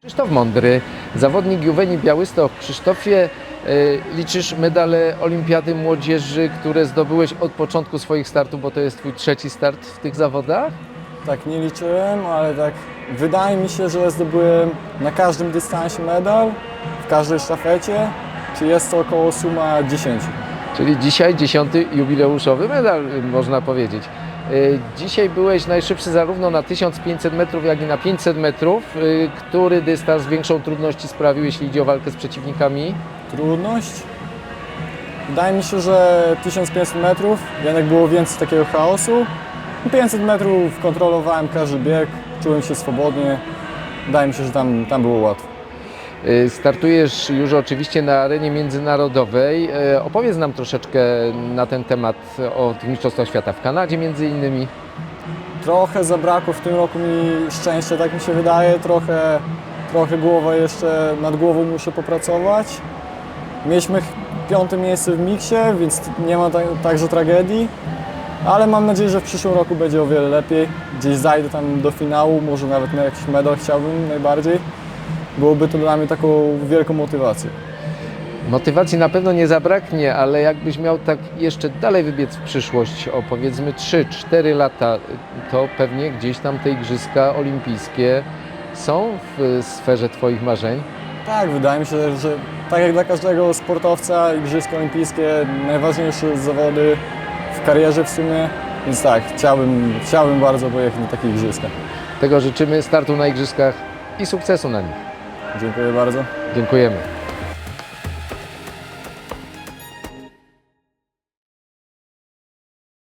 Krzysztof Mądry, zawodnik Juweni Białystok. Krzysztofie, y, liczysz medale Olimpiady Młodzieży, które zdobyłeś od początku swoich startów, bo to jest Twój trzeci start w tych zawodach? Tak nie liczyłem, ale tak wydaje mi się, że zdobyłem na każdym dystansie medal, w każdej sztafecie, czy jest to około suma 10. Czyli dzisiaj dziesiąty jubileuszowy medal, y, można powiedzieć. Y, Dzisiaj byłeś najszybszy zarówno na 1500 metrów, jak i na 500 metrów. Y, Który dystans większą trudności sprawił, jeśli idzie o walkę z przeciwnikami? Trudność? Wydaje mi się, że 1500 metrów, jednak było więcej takiego chaosu. 500 metrów kontrolowałem każdy bieg, czułem się swobodnie. Wydaje mi się, że tam, tam było łatwo. Y, Startujesz już oczywiście na arenie międzynarodowej. Y, Opowiedz nam troszeczkę na ten temat o tych Mistrzostwach Świata w Kanadzie między innymi. Trochę zabrakło w tym roku mi szczęścia, tak mi się wydaje. Trochę, trochę głowa jeszcze, nad głową muszę popracować. Mieliśmy piąte miejsce w miksie, więc nie ma ta, także tragedii. Ale mam nadzieję, że w przyszłym roku będzie o wiele lepiej. Gdzieś zajdę tam do finału, może nawet na jakiś medal chciałbym najbardziej. Byłoby to dla mnie taką wielką motywacją. Motywacji na pewno nie zabraknie, ale jakbyś miał tak jeszcze dalej wybiec w przyszłość o powiedzmy 3-4 lata, to pewnie gdzieś tam te Igrzyska Olimpijskie są w sferze Twoich marzeń. Tak, wydaje mi się, że tak jak dla każdego sportowca, Igrzyska Olimpijskie najważniejsze zawody w karierze w sumie. Więc tak, chciałbym, chciałbym bardzo pojechać na takie Igrzyska. Tego życzymy startu na Igrzyskach i sukcesu na nich. Dziękuję bardzo. Dziękujemy.